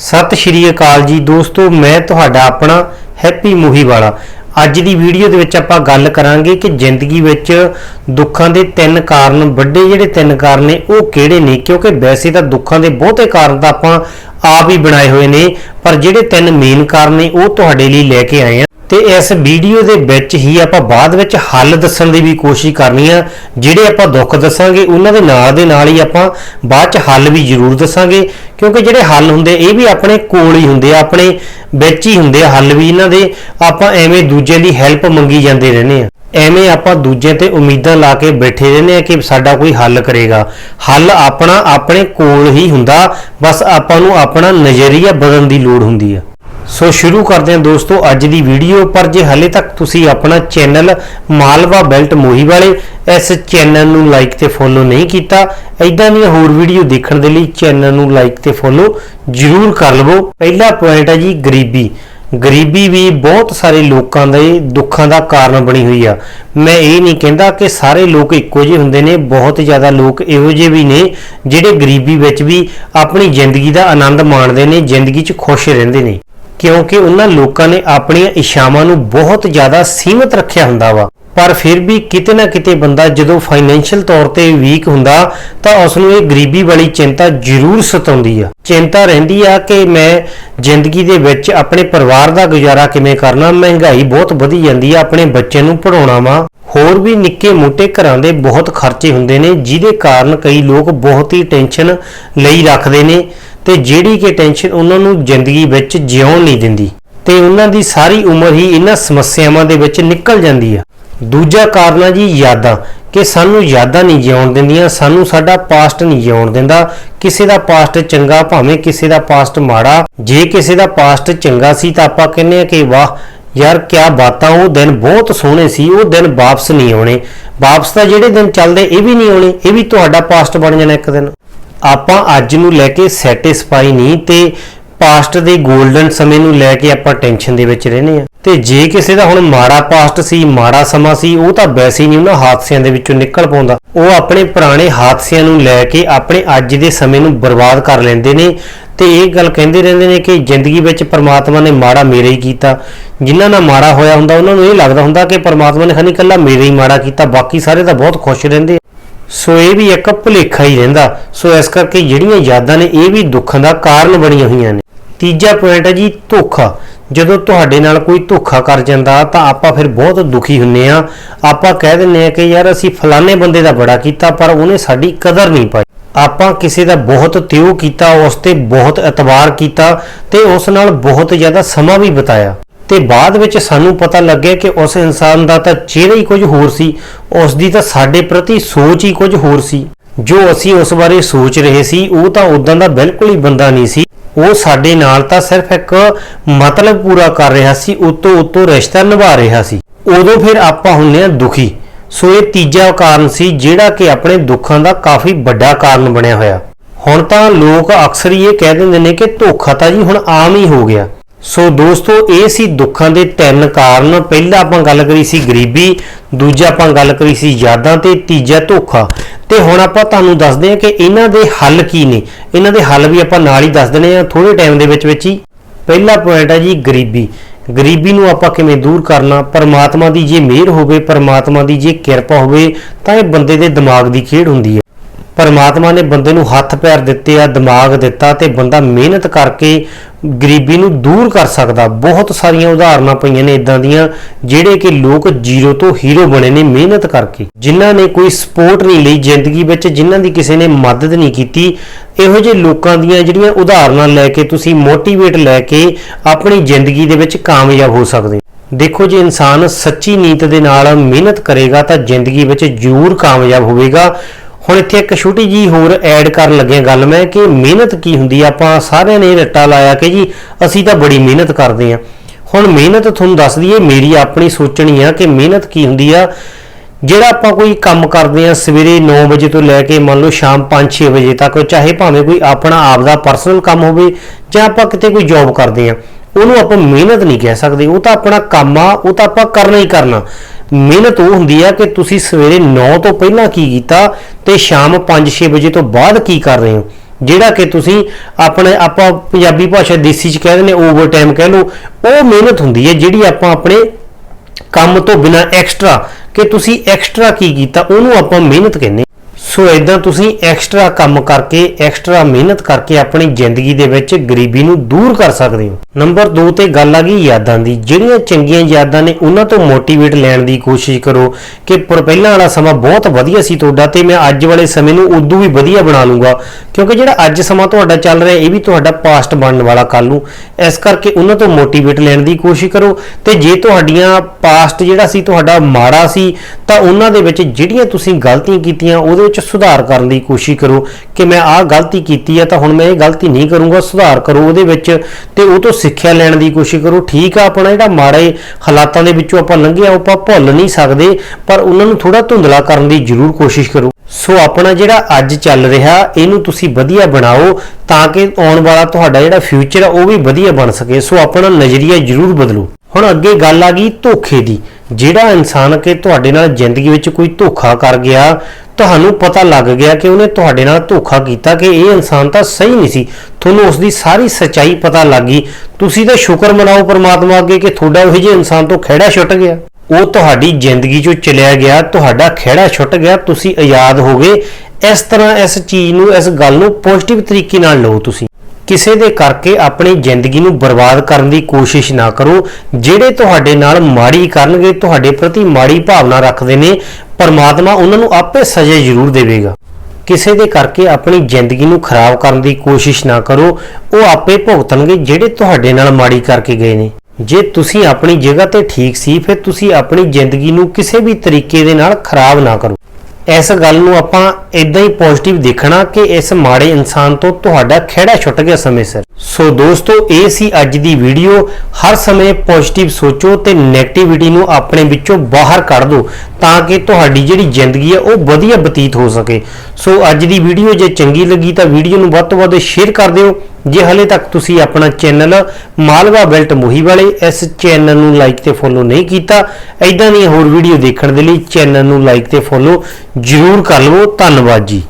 ਸਤਿ ਸ਼੍ਰੀ ਅਕਾਲ ਜੀ ਦੋਸਤੋ, ਮੈਂ ਤੁਹਾਡਾ ਆਪਣਾ ਹੈਪੀ ਮੂਹੀ ਵਾਲਾ। ਅੱਜ ਦੀ ਵੀਡੀਓ ਦੇ ਵਿੱਚ ਆਪਾਂ ਗੱਲ ਕਰਾਂਗੇ ਕਿ ਜ਼ਿੰਦਗੀ ਵਿੱਚ ਦੁੱਖਾਂ ਦੇ ਤਿੰਨ ਕਾਰਨ, ਵੱਡੇ ਜਿਹੜੇ ਤਿੰਨ ਕਾਰਨ ਨੇ, ਉਹ ਕਿਹੜੇ ਨੇ? ਕਿਉਂਕਿ ਵੈਸੇ ਤਾਂ ਦੁੱਖਾਂ ਦੇ ਬਹੁਤੇ ਕਾਰਨ ਤਾਂ ਆਪਾਂ ਆਪ ਹੀ ਬਣਾਏ ਹੋਏ ਨੇ, ਪਰ ਜਿਹੜੇ ਤਿੰਨ ਮੇਨ ਕਾਰਨ ਨੇ, ਉਹ ਤੁਹਾਡੇ ਲਈ ਲੈ ਕੇ ਆਏ ਆ। ਤੇ ਇਸ ਵੀਡੀਓ ਦੇ ਵਿੱਚ ਹੀ ਆਪਾਂ ਬਾਅਦ ਵਿੱਚ ਹੱਲ ਦੱਸਣ ਦੀ ਵੀ ਕੋਸ਼ਿਸ਼ ਕਰਨੀ ਆ। ਜਿਹੜੇ ਆਪਾਂ ਦੁੱਖ ਦੱਸਾਂਗੇ, ਉਹਨਾਂ ਦੇ ਨਾਲ ਦੇ ਨਾਲ ਹੀ ਆਪਾਂ ਬਾਅਦ ਚ ਹੱਲ ਵੀ ਜ਼ਰੂਰ ਦੱਸਾਂਗੇ। ਕਿਉਂਕਿ ਜਿਹੜੇ ਹੱਲ ਹੁੰਦੇ, ਇਹ ਵੀ ਆਪਣੇ ਕੋਲ ਹੀ ਹੁੰਦੇ ਆ, ਆਪਣੇ ਵਿੱਚ ਹੀ ਹੁੰਦੇ ਆ ਹੱਲ ਵੀ ਇਹਨਾਂ ਦੇ। ਆਪਾਂ ਐਵੇਂ ਦੂਜਿਆਂ ਦੀ ਹੈਲਪ ਮੰਗੀ ਜਾਂਦੇ ਰਹਿੰਦੇ ਆ। ਐਵੇਂ ਆਪਾਂ ਦੂਜਿਆਂ ਤੇ ਉਮੀਦਾਂ ਲਾ ਕੇ ਬੈਠੇ ਰਹਿੰਦੇ ਆ ਕਿ ਸਾਡਾ ਕੋਈ ਹੱਲ ਕਰੇਗਾ। ਹੱਲ ਆਪਣਾ ਆਪਣੇ ਕੋਲ ਹੀ ਹੁੰਦਾ, ਬਸ ਆਪਾਂ ਨੂੰ ਆਪਣਾ ਨਜ਼ਰੀਆ ਬਦਲਣ ਦੀ ਲੋੜ ਹੁੰਦੀ ਆ। ਸੋ ਸ਼ੁਰੂ ਕਰਦੇ ਹਾਂ ਦੋਸਤੋ ਅੱਜ ਦੀ ਵੀਡੀਓ, ਪਰ ਜੇ ਹਲੇ ਤੱਕ ਤੁਸੀਂ ਆਪਣਾ ਚੈਨਲ ਮਾਲਵਾ ਬੈਲਟ ਮੋਹੀ ਵਾਲੇ ਇਸ ਚੈਨਲ ਨੂੰ ਲਾਈਕ ਤੇ ਫੋਲੋ ਨਹੀਂ ਕੀਤਾ ਐਦਾਂ ਦੀਆਂ ਹੋਰ ਵੀਡੀਓ ਦੇਖਣ ਦੇ ਲਈ ਚੈਨਲ ਨੂੰ ਲਾਈਕ ਤੇ ਫੋਲੋ ਜ਼ਰੂਰ ਕਰ ਲਵੋ। ਪਹਿਲਾ ਪੁਆਇੰਟ ਹੈ ਜੀ ਗਰੀਬੀ। ਗਰੀਬੀ ਵੀ ਬਹੁਤ ਸਾਰੇ ਲੋਕਾਂ ਦੇ ਦੁੱਖਾਂ ਦਾ ਕਾਰਨ ਬਣੀ ਹੋਈ ਆ। ਮੈਂ ਇਹ ਨਹੀਂ ਕਹਿੰਦਾ ਕਿ ਸਾਰੇ ਲੋਕ ਇੱਕੋ ਜਿਹੇ ਹੁੰਦੇ ਨੇ, ਬਹੁਤ ਜ਼ਿਆਦਾ ਲੋਕ ਇਹੋ ਜਿਹੇ ਵੀ ਨੇ ਜਿਹੜੇ ਗਰੀਬੀ ਵਿੱਚ ਵੀ ਆਪਣੀ ਜ਼ਿੰਦਗੀ ਦਾ ਆਨੰਦ ਮਾਣਦੇ ਨੇ, ਜ਼ਿੰਦਗੀ 'ਚ ਖੁਸ਼ ਰਹਿੰਦੇ ਨੇ। ਕਿਉਂਕਿ ਉਹਨਾਂ ਲੋਕਾਂ ਨੇ ਆਪਣੀਆਂ ਇਸ਼ਾਵਾਂ ਨੂੰ ਬਹੁਤ ਜ਼ਿਆਦਾ ਸੀਮਿਤ ਰੱਖਿਆ ਹੁੰਦਾ ਵਾ। ਪਰ ਫਿਰ ਵੀ ਕਿਤੇ ਨਾ ਕਿਤੇ ਬੰਦਾ ਜਦੋਂ ਫਾਈਨੈਂਸ਼ੀਅਲ ਤੌਰ ਤੇ ਵੀਕ ਹੁੰਦਾ, ਤਾਂ ਉਸ ਨੂੰ ਇਹ ਗਰੀਬੀ ਵਾਲੀ ਚਿੰਤਾ ਜ਼ਰੂਰ ਸਤਾਉਂਦੀ ਆ। ਚਿੰਤਾ ਰਹਿੰਦੀ ਆ ਕਿ ਮੈਂ ਜ਼ਿੰਦਗੀ ਦੇ ਵਿੱਚ ਆਪਣੇ ਪਰਿਵਾਰ ਦਾ ਗੁਜ਼ਾਰਾ ਕਿਵੇਂ ਕਰਨਾ, ਮਹਿੰਗਾਈ ਬਹੁਤ ਵਧੀ ਜਾਂਦੀ ਆ, ਆਪਣੇ ਬੱਚੇ ਨੂੰ ਪੜਾਉਣਾ ਵਾ। ਹੋਰ ਵੀ ਨਿੱਕੇ ਮੋਟੇ ਘਰਾਂ ਦੇ ਬਹੁਤ ਖਰਚੇ ਹੁੰਦੇ ਨੇ, ਜਿਹਦੇ ਕਾਰਨ ਕਈ ਲੋਕ ਬਹੁਤ ਹੀ ਟੈਨਸ਼ਨ ਲਈ ਰੱਖਦੇ ਨੇ। ਤੇ ਜਿਹੜੀ ਕਿ ਟੈਨਸ਼ਨ ਉਹਨਾਂ ਨੂੰ ਜ਼ਿੰਦਗੀ ਵਿੱਚ ਜਿਉਣ ਨਹੀਂ ਦਿੰਦੀ। ਤੇ ਉਹਨਾਂ ਦੀ ਸਾਰੀ ਉਮਰ ਹੀ ਇਹਨਾਂ ਸਮੱਸਿਆਵਾਂ ਦੇ ਵਿੱਚ ਨਿਕਲ ਜਾਂਦੀ ਆ। ਦੂਜਾ ਕਾਰਨ ਆ ਜੀ ਯਾਦਾਂ, ਕਿ ਸਾਨੂੰ ਯਾਦਾਂ ਨਹੀਂ ਜਿਉਣ ਦਿੰਦੀਆਂ, ਸਾਨੂੰ ਸਾਡਾ ਪਾਸਟ ਨਹੀਂ ਜਿਉਣ ਦਿੰਦਾ। ਕਿਸੇ ਦਾ ਪਾਸਟ ਚੰਗਾ, ਭਾਵੇਂ ਕਿਸੇ ਦਾ ਪਾਸਟ ਮਾੜਾ। ਜੇ ਕਿਸੇ ਦਾ ਪਾਸਟ ਚੰਗਾ ਸੀ ਤਾਂ ਆਪਾਂ ਕਹਿੰਦੇ ਆ ਕਿ ਵਾਹ, ਯਾਰ ਕਿਆ ਬਾਤਾਂ, ਉਹ ਦਿਨ ਬਹੁਤ ਸੋਹਣੇ ਸੀ, ਉਹ ਦਿਨ ਵਾਪਸ ਨਹੀਂ ਆਉਣੇ। ਵਾਪਸ ਤਾਂ ਜਿਹੜੇ ਦਿਨ ਚੱਲਦੇ, ਇਹ ਵੀ ਨਹੀਂ ਆਉਣੇ, ਇਹ ਵੀ ਤੁਹਾਡਾ ਪਾਸਟ ਬਣ ਜਾਣਾ ਇੱਕ ਦਿਨ। ਆਪਾਂ ਅੱਜ ਨੂੰ ਲੈ ਕੇ ਸੈਟੀਸਫਾਈ ਨਹੀਂ ਤੇ ਪਾਸਟ ਦੇ 골ਡਨ ਸਮੇਂ ਨੂੰ ਲੈ ਕੇ ਆਪਾਂ ਟੈਨਸ਼ਨ ਦੇ ਵਿੱਚ ਰਹਿੰਦੇ ਆ ਤੇ ਜੇ ਕਿਸੇ ਦਾ ਹੁਣ ਮਾੜਾ ਪਾਸਟ ਸੀ, ਮਾੜਾ ਸਮਾਂ ਸੀ, ਉਹ ਤਾਂ ਵੈਸੇ ਨਹੀਂ ਉਹਨਾਂ ਹਾਦਸਿਆਂ ਦੇ ਵਿੱਚੋਂ ਨਿਕਲ ਪਾਉਂਦਾ। ਉਹ ਆਪਣੇ ਪੁਰਾਣੇ ਹਾਦਸਿਆਂ ਨੂੰ ਲੈ ਕੇ ਆਪਣੇ ਅੱਜ ਦੇ ਸਮੇਂ ਨੂੰ ਬਰਬਾਦ ਕਰ ਲੈਂਦੇ ਨੇ ਤੇ ਇਹ ਗੱਲ ਕਹਿੰਦੇ ਰਹਿੰਦੇ ਨੇ ਕਿ ਜ਼ਿੰਦਗੀ ਵਿੱਚ ਪਰਮਾਤਮਾ ਨੇ ਮਾੜਾ ਮੇਰੇ ਹੀ ਕੀਤਾ। ਜਿਨ੍ਹਾਂ ਨਾਲ ਮਾੜਾ ਹੋਇਆ ਹੁੰਦਾ, ਉਹਨਾਂ ਨੂੰ ਇਹ ਲੱਗਦਾ ਹੁੰਦਾ ਕਿ ਪ੍ਰਮਾਤਮਾ ਨੇ ਖਾਨੀ ਕੱਲਾ ਮੇਰੇ ਹੀ ਮਾੜਾ ਕੀਤਾ, ਬਾਕੀ ਸਾਰੇ ਤਾਂ ਬਹੁਤ ਖੁਸ਼ ਰਹਿੰਦੇ ਸੋ ਇਹ ਵੀ ਇੱਕ ਭੁਲੇਖਾ ਹੀ ਰਹਿੰਦਾ। ਸੋ ਇਸ ਕਰਕੇ ਜਿਹੜੀਆਂ ਯਾਦਾਂ ਨੇ, ਇਹ ਵੀ ਦੁੱਖਾਂ ਦਾ ਕਾਰਨ ਬਣੀਆਂ ਹੋਈਆਂ ਨੇ। ਤੀਜਾ ਪੁਆਇੰਟ ਹੈ ਜੀ ਧੋਖਾ। ਜਦੋਂ ਤੁਹਾਡੇ ਨਾਲ ਕੋਈ ਧੋਖਾ ਕਰ ਜਾਂਦਾ, ਤਾਂ ਆਪਾਂ ਫਿਰ ਬਹੁਤ ਦੁਖੀ ਹੁੰਨੇ ਆ। ਆਪਾਂ ਕਹਿ ਦਿੰਨੇ ਆ ਕਿ ਯਾਰ ਅਸੀਂ ਫਲਾਣੇ ਬੰਦੇ ਦਾ ਬੜਾ ਕੀਤਾ, ਪਰ ਉਹਨੇ ਸਾਡੀ ਕਦਰ ਨਹੀਂ ਪਾਈ। ਆਪਾਂ ਕਿਸੇ ਦਾ ਬਹੁਤ ਤਿਉ ਕੀਤਾ, ਉਸ ਤੇ ਬਹੁਤ ਇਤਬਾਰ ਕੀਤਾ ਤੇ ਉਸ ਨਾਲ ਬਹੁਤ ਜ਼ਿਆਦਾ ਸਮਾਂ ਵੀ ਬਿਤਾਇਆ। ਤੇ ਬਾਅਦ ਵਿੱਚ ਸਾਨੂੰ ਪਤਾ ਲੱਗਿਆ ਕਿ ਉਸ ਇਨਸਾਨ ਦਾ ਤਾਂ ਚਿਹਰਾ ਹੀ ਕੁਝ ਹੋਰ ਸੀ, ਉਸ ਦੀ ਤਾਂ ਸਾਡੇ ਪ੍ਰਤੀ ਸੋਚ ਹੀ ਕੁਝ ਹੋਰ ਸੀ। ਜੋ ਅਸੀਂ ਉਸ ਬਾਰੇ ਸੋਚ ਰਹੇ ਸੀ, ਉਹ ਤਾਂ ਉਦਾਂ ਦਾ ਬਿਲਕੁਲ ਹੀ ਬੰਦਾ ਨਹੀਂ ਸੀ। ਉਹ ਸਾਡੇ ਨਾਲ ਤਾਂ ਸਿਰਫ ਇੱਕ ਮਤਲਬ ਪੂਰਾ ਕਰ ਰਿਹਾ ਸੀ, ਉਤੋਂ ਉਤੋਂ ਰਿਸ਼ਤਾ ਨਿਭਾ ਰਿਹਾ ਸੀ। ਉਦੋਂ ਫਿਰ ਆਪਾਂ ਹੁੰਨੇ ਆ ਦੁਖੀ। ਸੋ ਇਹ ਤੀਜਾ ਕਾਰਨ ਸੀ, ਜਿਹੜਾ ਕਿ ਆਪਣੇ ਦੁੱਖਾਂ ਦਾ ਕਾਫੀ ਵੱਡਾ ਕਾਰਨ ਬਣਿਆ ਹੋਇਆ। ਹੁਣ ਤਾਂ ਲੋਕ ਅਕਸਰ ਹੀ ਇਹ ਕਹਿ ਦਿੰਦੇ ਨੇ ਕਿ ਧੋਖਾ ਤਾਂ ਜੀ ਹੁਣ ਆਮ ਹੀ ਹੋ ਗਿਆ। ਸੋ ਦੋਸਤੋ, ਇਹ ਸੀ ਦੁੱਖਾਂ ਦੇ ਤਿੰਨ ਕਾਰਨ। ਪਹਿਲਾ ਆਪਾਂ ਗੱਲ ਕਰੀ ਸੀ ਗਰੀਬੀ, ਦੂਜਾ ਆਪਾਂ ਗੱਲ ਕਰੀ ਸੀ ਯਾਦਾਂ ਤੇ ਤੀਜਾ ਧੋਖਾ। ਤੇ ਹੁਣ ਆਪਾਂ ਤੁਹਾਨੂੰ ਦੱਸਦੇ ਹਾਂ ਕਿ ਇਹਨਾਂ ਦੇ ਹੱਲ ਕੀ ਨੇ। ਇਹਨਾਂ ਦੇ ਹੱਲ ਵੀ ਆਪਾਂ ਨਾਲ ਹੀ ਦੱਸ ਦਿੰਦੇ ਆ ਥੋੜੇ ਟਾਈਮ ਦੇ ਵਿੱਚ ਵਿੱਚ ਹੀ। ਪਹਿਲਾ ਪੁਆਇੰਟ ਹੈ ਜੀ ਗਰੀਬੀ। ਗਰੀਬੀ ਨੂੰ ਆਪਾਂ ਕਿਵੇਂ ਦੂਰ ਕਰਨਾ? ਪਰਮਾਤਮਾ ਦੀ ਜੇ ਮਿਹਰ ਹੋਵੇ, ਪਰਮਾਤਮਾ ਦੀ ਜੇ ਕਿਰਪਾ ਹੋਵੇ, ਤਾਂ ਇਹ ਬੰਦੇ ਦੇ ਦਿਮਾਗ ਦੀ ਖੇਡ ਹੁੰਦੀ ਹੈ। ਪਰਮਾਤਮਾ ਨੇ ਬੰਦੇ ਨੂੰ ਹੱਥ ਪੈਰ ਦਿੱਤੇ ਆ, ਦਿਮਾਗ ਦਿੱਤਾ ਤੇ ਬੰਦਾ ਮਿਹਨਤ ਕਰਕੇ ਗਰੀਬੀ ਨੂੰ ਦੂਰ ਕਰ ਸਕਦਾ। ਬਹੁਤ ਸਾਰੀਆਂ ਉਦਾਹਰਨਾਂ ਪਈਆਂ ਨੇ ਇਦਾਂ ਦੀਆਂ, ਜਿਹੜੇ ਕਿ ਲੋਕ ਜ਼ੀਰੋ ਤੋਂ ਹੀਰੋ ਬਣੇ ਨੇ ਮਿਹਨਤ ਕਰਕੇ। ਜਿਨ੍ਹਾਂ ਨੇ ਕੋਈ ਸਪੋਰਟ ਨਹੀਂ ਲਈ ਜ਼ਿੰਦਗੀ ਵਿੱਚ, ਜਿਨ੍ਹਾਂ ਦੀ ਕਿਸੇ ਨੇ ਮਦਦ ਨਹੀਂ ਕੀਤੀ, ਇਹੋ ਜਿਹੇ ਲੋਕਾਂ ਦੀਆਂ ਜਿਹੜੀਆਂ ਉਦਾਹਰਨਾਂ ਲੈ ਕੇ ਤੁਸੀਂ ਮੋਟੀਵੇਟ ਲੈ ਕੇ ਆਪਣੀ ਜ਼ਿੰਦਗੀ ਦੇ ਵਿੱਚ ਕਾਮਯਾਬ ਹੋ ਸਕਦੇ ਦੇਖੋ ਜੇ ਇਨਸਾਨ ਸੱਚੀ ਨੀਤ ਦੇ ਨਾਲ ਮਿਹਨਤ ਕਰੇਗਾ ਤਾਂ ਜ਼ਿੰਦਗੀ ਵਿੱਚ ਜ਼ਰੂਰ ਕਾਮਯਾਬ ਹੋਵੇਗਾ। ਹੁਣ ਇੱਥੇ ਇੱਕ ਛੋਟੀ ਜੀ ਹੋਰ ਐਡ ਕਰਨ ਲੱਗੇ ਗੱਲ ਮੈਂ ਕਿ ਮਿਹਨਤ ਕੀ ਹੁੰਦੀ ਆ, ਆਪਾਂ ਸਾਰਿਆਂ ਨੇ ਰੱਟਾ ਲਾਇਆ ਕਿ ਜੀ ਅਸੀਂ ਤਾਂ ਬੜੀ ਮਿਹਨਤ ਕਰਦੇ ਆ ਹੁਣ ਮਿਹਨਤ ਤੁਹਾਨੂੰ ਦੱਸ ਦਈਏ, ਮੇਰੀ ਆਪਣੀ ਸੋਚਣੀ ਆ ਕਿ ਮਿਹਨਤ ਕੀ ਹੁੰਦੀ ਆ। ਜਿਹੜਾ ਆਪਾਂ ਕੋਈ ਕੰਮ ਕਰਦੇ ਆ ਸਵੇਰੇ 9 ਵਜੇ ਤੋਂ ਲੈ ਕੇ ਮੰਨ ਲਓ ਸ਼ਾਮ 5-6 ਵਜੇ ਤੱਕ, ਚਾਹੇ ਭਾਵੇਂ ਕੋਈ ਆਪਣਾ ਆਪ ਦਾ ਪਰਸਨਲ ਕੰਮ ਹੋਵੇ ਜਾਂ ਆਪਾਂ ਕਿਤੇ ਕੋਈ ਜੌਬ ਕਰਦੇ ਆ ਉਹਨੂੰ ਆਪਾਂ ਮਿਹਨਤ ਨਹੀਂ ਕਹਿ ਸਕਦੇ। ਉਹ ਤਾਂ ਆਪਣਾ ਕੰਮ ਆ, ਉਹ ਤਾਂ ਆਪਾਂ ਕਰਨਾ ਹੀ ਕਰਨਾ। ਮਿਹਨਤ ਉਹ ਹੁੰਦੀ ਆ ਕਿ ਤੁਸੀਂ ਸਵੇਰੇ 9 ਤੋਂ ਪਹਿਲਾਂ ਕੀ ਕੀਤਾ ਤੇ ਸ਼ਾਮ 5-6 ਵਜੇ ਤੋਂ ਬਾਅਦ ਕੀ ਕਰ ਰਹੇ ਹੋ? ਜਿਹੜਾ ਕਿ ਤੁਸੀਂ ਆਪਣੇ ਆਪਾਂ ਪੰਜਾਬੀ ਭਾਸ਼ਾ ਦੇਸੀ ਚ ਕਹਿੰਦੇ ਨੇ ਓਵਰ ਟਾਈਮ ਕਹਿ ਲਓ, ਉਹ ਮਿਹਨਤ ਹੁੰਦੀ ਹੈ ਜਿਹੜੀ ਆਪਾਂ ਆਪਣੇ ਕੰਮ ਤੋਂ ਬਿਨਾ ਐਕਸਟਰਾ ਕਿ ਤੁਸੀਂ ਐਕਸਟਰਾ ਕੀ ਕੀਤਾ, ਉਹਨੂੰ ਆਪਾਂ ਮਿਹਨਤ ਕਹਿੰਦੇ ਸੋ ਇਦਾਂ ਤੁਸੀਂ ਐਕਸਟਰਾ ਕੰਮ ਕਰਕੇ, ਐਕਸਟਰਾ ਮਿਹਨਤ ਕਰਕੇ ਆਪਣੀ ਜ਼ਿੰਦਗੀ ਦੇ ਵਿੱਚ ਗਰੀਬੀ ਨੂੰ ਦੂਰ ਕਰ ਸਕਦੇ ਹੋ। ਨੰਬਰ 2 ਤੇ ਗੱਲ ਆ ਗਈ ਯਾਦਾਂ ਦੀ। ਜਿਹੜੀਆਂ ਚੰਗੀਆਂ ਯਾਦਾਂ ਨੇ, ਉਹਨਾਂ ਤੋਂ ਮੋਟੀਵੇਟ ਲੈਣ ਦੀ ਕੋਸ਼ਿਸ਼ ਕਰੋ ਕਿ ਪਰ ਪਹਿਲਾਂ ਵਾਲਾ ਸਮਾਂ ਬਹੁਤ ਵਧੀਆ ਸੀ ਤੁਹਾਡਾ ਤੇ ਮੈਂ ਅੱਜ ਵਾਲੇ ਸਮੇਂ ਨੂੰ ਉਦੋਂ ਵੀ ਵਧੀਆ ਬਣਾ ਲੂੰਗਾ। ਕਿਉਂਕਿ ਜਿਹੜਾ ਅੱਜ ਸਮਾਂ ਤੁਹਾਡਾ ਚੱਲ ਰਿਹਾ, ਇਹ ਵੀ ਤੁਹਾਡਾ ਪਾਸਟ ਬਣਨ ਵਾਲਾ ਕੱਲ ਨੂੰ। ਇਸ ਕਰਕੇ ਉਹਨਾਂ ਤੋਂ ਮੋਟੀਵੇਟ ਲੈਣ ਦੀ ਕੋਸ਼ਿਸ਼ ਕਰੋ। ਤੇ ਜੇ ਤੁਹਾਡੀਆਂ ਪਾਸਟ ਜਿਹੜਾ ਸੀ, ਤੁਹਾਡਾ ਮਾੜਾ ਸੀ, ਤਾਂ ਉਹਨਾਂ ਦੇ ਵਿੱਚ ਜਿਹੜੀਆਂ ਤੁਸੀਂ ਗਲਤੀਆਂ ਕੀਤੀਆਂ, ਉਹਦੇ ਵਿੱਚ ਸੁਧਾਰ ਕਰਨ ਦੀ ਕੋਸ਼ਿਸ਼ ਕਰੋ ਕਿ ਮੈਂ ਆਹ ਗਲਤੀ ਕੀਤੀ ਹੈ ਤਾਂ ਹੁਣ ਮੈਂ ਇਹ ਗਲਤੀ ਨਹੀਂ ਕਰੂੰਗਾ, ਸੁਧਾਰ ਕਰੋ ਉਹਦੇ ਵਿੱਚ ਤੇ ਉਹ ਤੋਂ ਸਿੱਖਿਆ ਲੈਣ ਦੀ ਕੋਸ਼ਿਸ਼ ਕਰੋ। ਠੀਕ ਆ ਆਪਣਾ ਜਿਹੜਾ ਮਾੜੇ ਹਾਲਾਤਾਂ ਦੇ ਵਿੱਚੋਂ ਆਪਾਂ ਲੰਘੇ ਉਹ ਆਪਾਂ ਭੁੱਲ ਨਹੀਂ ਸਕਦੇ, ਪਰ ਉਹਨਾਂ ਨੂੰ ਥੋੜਾ ਧੁੰਦਲਾ ਕਰਨ ਦੀ ਜ਼ਰੂਰ ਕੋਸ਼ਿਸ਼ ਕਰੋ। ਸੋ ਆਪਣਾ ਜਿਹੜਾ ਅੱਜ ਚੱਲ ਰਿਹਾ, ਇਹਨੂੰ ਤੁਸੀਂ ਵਧੀਆ ਬਣਾਓ ਤਾਂ ਕਿ ਆਉਣ ਵਾਲਾ ਤੁਹਾਡਾ ਜਿਹੜਾ ਫਿਊਚਰ ਆ, ਉਹ ਵੀ ਵਧੀਆ ਬਣ ਸਕੇ। ਸੋ ਆਪਣਾ ਨਜ਼ਰੀਆ ਜ਼ਰੂਰ ਬਦਲੋ। ਹੁਣ ਅੱਗੇ ਗੱਲ ਆ ਗਈ ਧੋਖੇ ਦੀ। ਜਿਹੜਾ ਇਨਸਾਨ ਕਿ ਤੁਹਾਡੇ ਨਾਲ ਜ਼ਿੰਦਗੀ ਵਿੱਚ ਕੋਈ ਧੋਖਾ ਕਰ ਗਿਆ ਤੁਹਾਨੂੰ ਪਤਾ ਲੱਗ ਗਿਆ ਕਿ ਉਹਨੇ ਤੁਹਾਡੇ ਨਾਲ ਧੋਖਾ ਕੀਤਾ ਕਿ ਇਹ ਇਨਸਾਨ ਤਾਂ ਸਹੀ ਨਹੀਂ ਸੀ। ਤੁਹਾਨੂੰ ਉਸ ਦੀ ਸਾਰੀ ਸੱਚਾਈ ਪਤਾ ਲੱਗ ਗਈ। ਤੁਸੀਂ ਤਾਂ ਸ਼ੁਕਰ ਮਨਾਓ ਪ੍ਰਮਾਤਮਾ ਅੱਗੇ ਕਿ ਤੁਹਾਡਾ ਉਹ ਜਿਹੇ ਇਨਸਾਨ ਤੋਂ ਖਿਹੜਾ ਛੁੱਟ ਗਿਆ। ਉਹ ਤੁਹਾਡੀ ਜ਼ਿੰਦਗੀ ਚੋਂ ਚਲਿਆ ਗਿਆ, ਤੁਹਾਡਾ ਖਿਹੜਾ ਛੁੱਟ ਗਿਆ। ਤੁਸੀਂ ਆਜ਼ਾਦ ਹੋ ਗਏ। ਇਸ ਤਰ੍ਹਾਂ ਇਸ ਚੀਜ਼ ਨੂੰ, ਇਸ ਗੱਲ ਨੂੰ ਪੋਜ਼ਿਟਿਵ ਤਰੀਕੇ ਨਾਲ ਲਓ ਤੁਸੀਂ। ਕਿਸੇ ਦੇ ਕਰਕੇ ਆਪਣੀ ਜ਼ਿੰਦਗੀ ਨੂੰ ਬਰਬਾਦ ਕਰਨ ਦੀ ਕੋਸ਼ਿਸ਼ ਨਾ ਕਰੋ। ਜਿਹੜੇ ਤੁਹਾਡੇ ਨਾਲ ਮਾੜੀ ਕਰਨਗੇ, ਤੁਹਾਡੇ ਪ੍ਰਤੀ ਮਾੜੀ ਭਾਵਨਾ ਰੱਖਦੇ ਨੇ ਪਰਮਾਤਮਾ ਉਹਨਾਂ ਨੂੰ ਆਪੇ ਸਜ਼ਾ ਜ਼ਰੂਰ ਦੇਵੇਗਾ। ਕਿਸੇ ਦੇ ਕਰਕੇ ਆਪਣੀ ਜ਼ਿੰਦਗੀ ਨੂੰ ਖਰਾਬ ਕਰਨ ਦੀ ਕੋਸ਼ਿਸ਼ ਨਾ ਕਰੋ। ਉਹ ਆਪੇ ਭੁਗਤਣਗੇ ਜਿਹੜੇ ਤੁਹਾਡੇ ਨਾਲ ਮਾੜੀ ਕਰਕੇ ਗਏ ਨੇ। ਜੇ ਤੁਸੀਂ ਆਪਣੀ ਜਗ੍ਹਾ ਤੇ ਠੀਕ ਸੀ, ਫਿਰ ਤੁਸੀਂ ਆਪਣੀ ਜ਼ਿੰਦਗੀ ਨੂੰ ਕਿਸੇ ਵੀ ਤਰੀਕੇ ਦੇ ਨਾਲ ਖਰਾਬ ਨਾ ਕਰੋ। ਇਸ ਗੱਲ ਨੂੰ ਆਪਾਂ ਇਦਾਂ ਹੀ ਪੋਜ਼ਿਟਿਵ ਦੇਖਣਾ ਕਿ ਇਸ ਮਾੜੇ ਇਨਸਾਨ ਤੋਂ ਤੁਹਾਡਾ ਖਿਹੜਾ ਛੁੱਟ ਗਿਆ ਸਮੇਂ ਸਿਰ। ਸੋ ਦੋਸਤੋ, ਇਹ ਸੀ ਅੱਜ ਦੀ ਵੀਡੀਓ ਹਰ ਸਮੇਂ ਪੋਜ਼ਿਟਿਵ ਸੋਚੋ ਤੇ 네ਗੇਟਿਵਿਟੀ ਨੂੰ ਆਪਣੇ ਵਿੱਚੋਂ ਬਾਹਰ ਕੱਢ ਦਿਓ ਤਾਂ ਕਿ ਤੁਹਾਡੀ ਜਿਹੜੀ ਜ਼ਿੰਦਗੀ ਹੈ ਉਹ ਵਧੀਆ ਬਤੀਤ ਹੋ ਸਕੇ। ਸੋ ਅੱਜ ਦੀ ਵੀਡੀਓ ਜੇ ਚੰਗੀ ਲੱਗੀ ਤਾਂ ਵੀਡੀਓ ਨੂੰ ਵੱਧ ਤੋਂ ਵੱਧ ਸ਼ੇਅਰ ਕਰ ਦਿਓ। ਜੇ ਹਲੇ ਤੱਕ ਤੁਸੀਂ ਆਪਣਾ ਚੈਨਲ ਮਾਲਵਾ ਬੈਲਟ ਮੋਹੀ ਵਾਲੇ ਇਸ ਚੈਨਲ ਨੂੰ ਲਾਈਕ ਤੇ ਫੋਲੋ ਨਹੀਂ ਕੀਤਾ ਐਦਾਂ ਦੀਆਂ ਹੋਰ ਵੀਡੀਓ ਦੇਖਣ ਦੇ ਲਈ ਚੈਨਲ ਨੂੰ ਲਾਈਕ ਤੇ ਫੋਲੋ ਜ਼ਰੂਰ ਕਰ ਲਵੋ। ਧੰਨਵਾਦ ਜੀ।